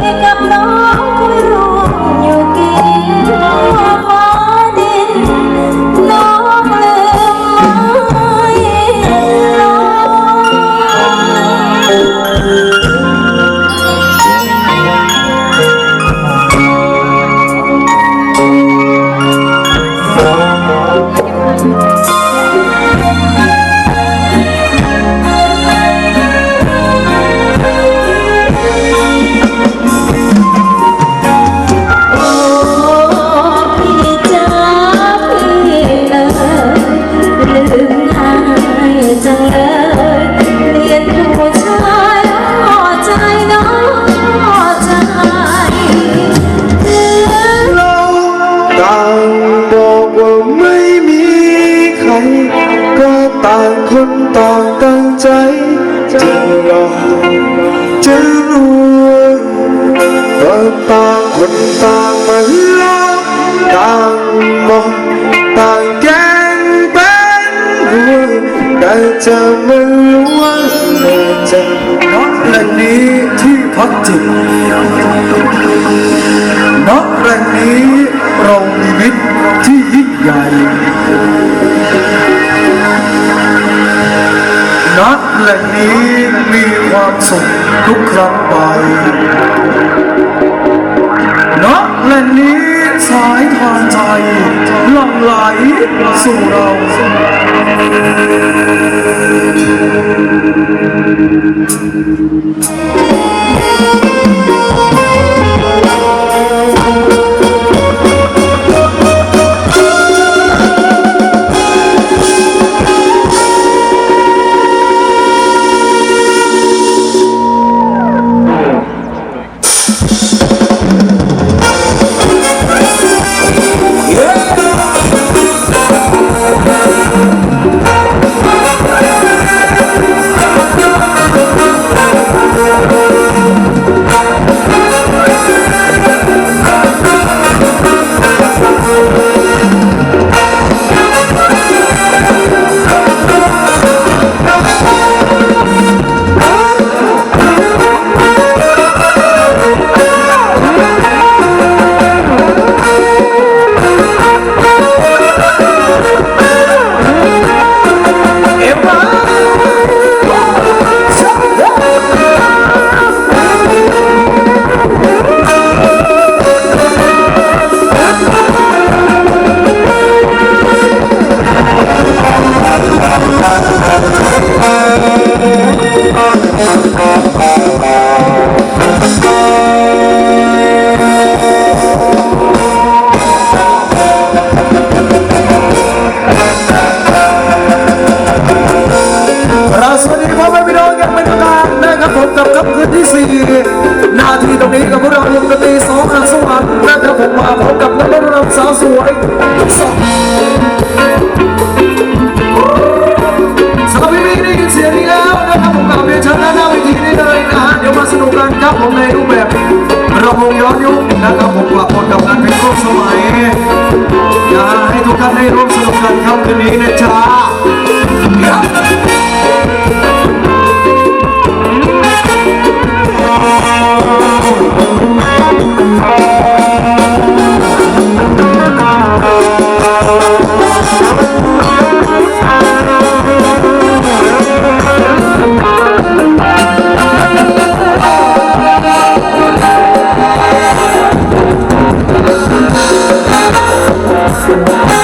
de ต่างต่างตั้งใจจะรอจะรวยก็ต่างคนต่างมาล้อต่างมองต่างแกงเป็นรวยแต่จะไม่รู้ว่าจะณแหล่งนี้ที่พักจิตณแหล่งนี้เรามีมิตรที่ยิ่งใหญ่ ทุกครั้งไปณแหล่นนี้สายทานใจหลั่งไหลสู่เราเครับกับคืนที่สี่หน้าที่ตรงนี้กับพวกเราวงดนตรีสองอันสวรรค์นะครับผมมาพบกับนักร้องรำสาวสวยสองสำหรับพี่พี่ได้ยินเสียงนี้แล้วนะครับผมกลับเรียนเชิญด้านหน้าเวทีนี้เลยนะฮะเดี๋ยวมาสนุกกันครับผมในรูปแบบระวงย้อนยุคนะครับผมกลับพบกับงานเพลงร่วมสมัยอยากให้ทุกท่านได้ร่วมสนุกกันครับคืนนี้นะจ๊ะ goodbye.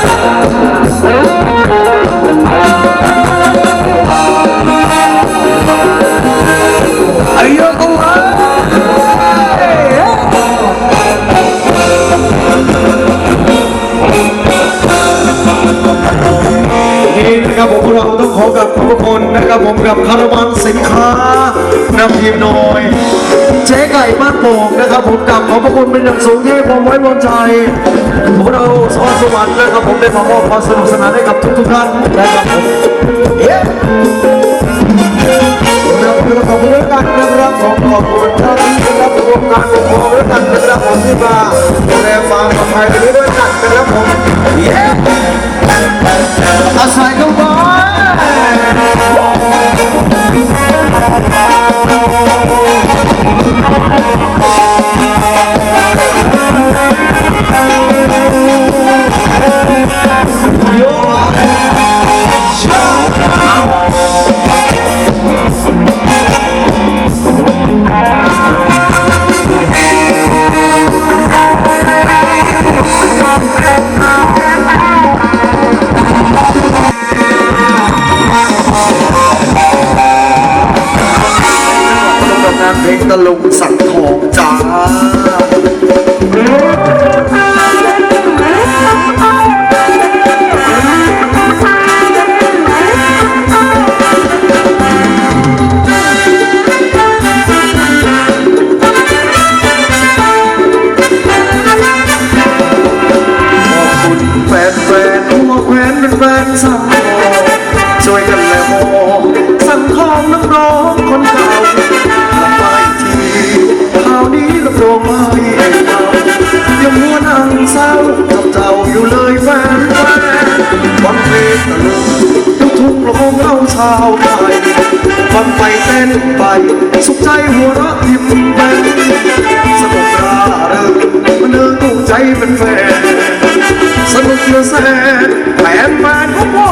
บ้านโป่งนะครับผมกับขอบพระคุณเป็นอย่างสูงที่ผมไว้วางใจพวกเราสวัสดิ์สวรรค์นะครับผมได้มามอบความสนุกสนานให้กับทุกๆท่านนะครับผมเย้เราคือขอบคุณกันนะครับขอขอบคุณท่านที่รับชมการปกครองด้วยกันนะครับผมที่มาดูแลความปลอดภัยด้วยกันนะครับผมเย้อาศัยกันไว้ Oh, เพลงตลุงสังทองจ้าแฟนแฟนๆทั่วแคว้นเป็นแฟนสังทอง ล่นไป สุขใจหัวเราะยิ้มแป้นสนุกราเริงมันเอิงกูใจเป็นแฟนสนุกเหลือแสนแฟนแฟนของพ่อ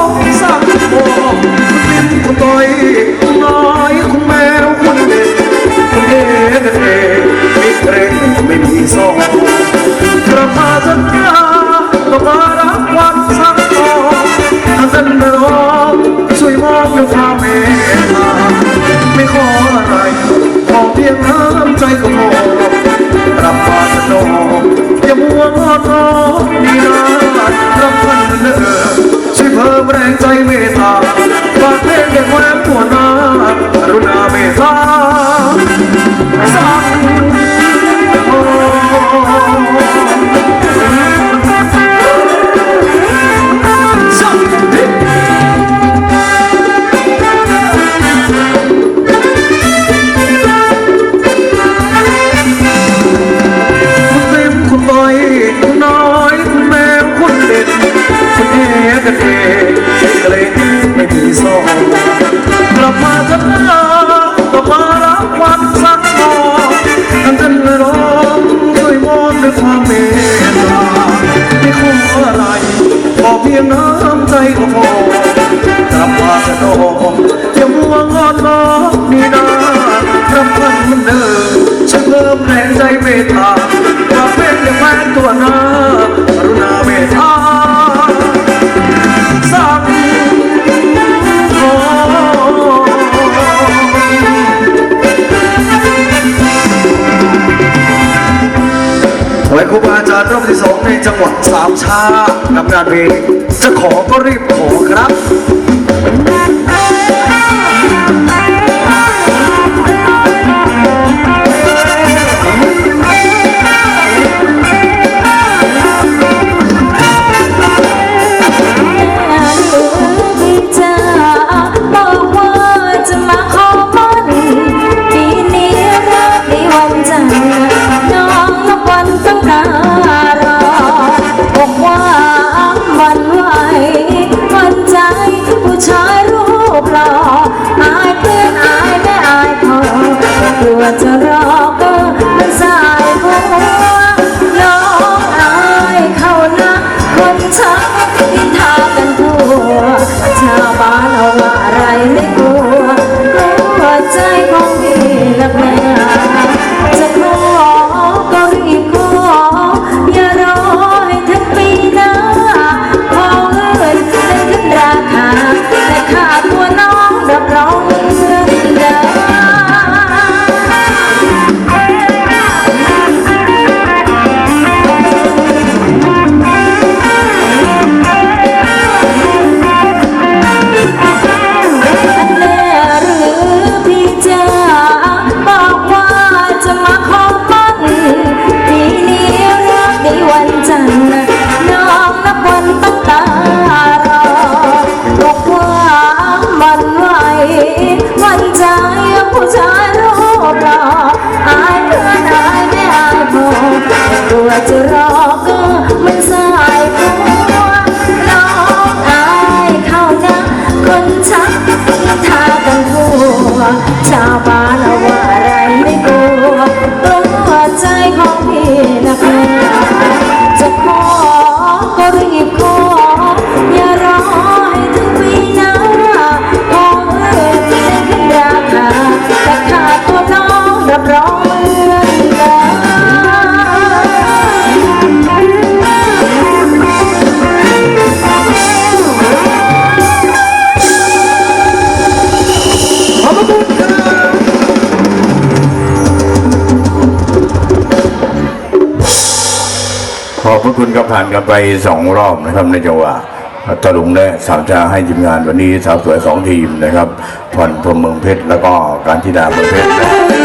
ชากับงานเบลงจะขอก็รีบขอครับ ฟ้าแล้วว่าอะไรไม่กลัวกลัวใจของพี่นะพี่ คุณคุณก็ผ่านกันไปสองรอบนะครับในจังหวะตะลุงและสาวชาให้ทีมงานวันนี้สาวสวยสองทีมนะครับผ่อนพรมเมืองเพชรแล้วก็การธิดาเมืองเพชร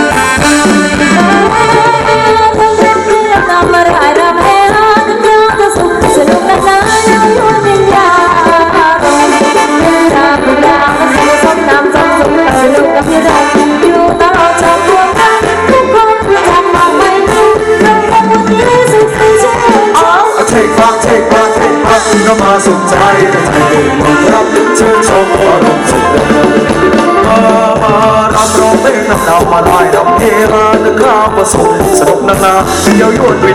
怎你要乐我对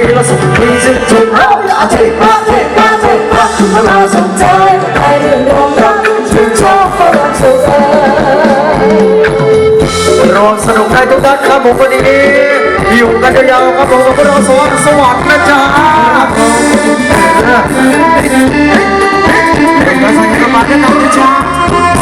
us reason to run I take my take my take my I'm out some time I didn't know that you talk for us so far รองสนุกได้ทุกท่านครับผมวันนี้อยู่กันยาวๆครับผมกับพวกเราสวัสดีสวัสดีนะจ๊ะเด็กนักศึกษามาได้นะจ๊ะ